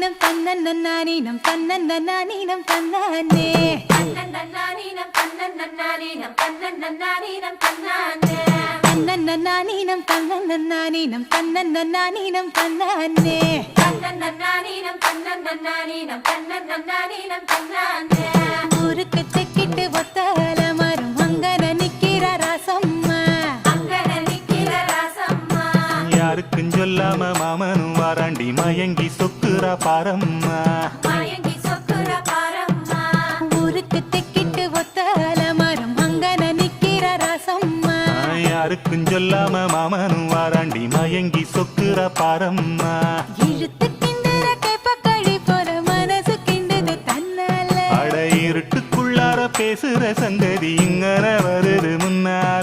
தன்னன்னானீனம் தன்னன்னானீனம் தன்னன்னானீனம் தன்னானே தன்னன்னானீனம் தன்னன்னானீனம் தன்னன்னானீனம் தன்னானே தன்னன்னானீனம் தன்னன்னானீனம் தன்னன்னானீனம் தன்னானே தன்னன்னானீனம் தன்னன்னானீனம் தன்னன்னானீனம் தன்னானே ஊருக்கு யாருக்கும் சொல்லாம மாமனும் வாராண்டி மயங்கி சொக்குறா பாரம்மா. ஊருக்கு தெக்கிட்டு ஒத்தால மரம் அங்கன நிக்கிற ராசம்மா. யாருக்கும் சொல்லாம மாமனும் வாராண்டி மயங்கி சொக்குறா பாரம்மா. இழுத்து கிண்டுற கேப்பக்களி போல மனசு கிண்டுது தன்னால. அட இருட்டுக்குள்ளார பேசுற சங்கதி இங்கன வருது முன்னால.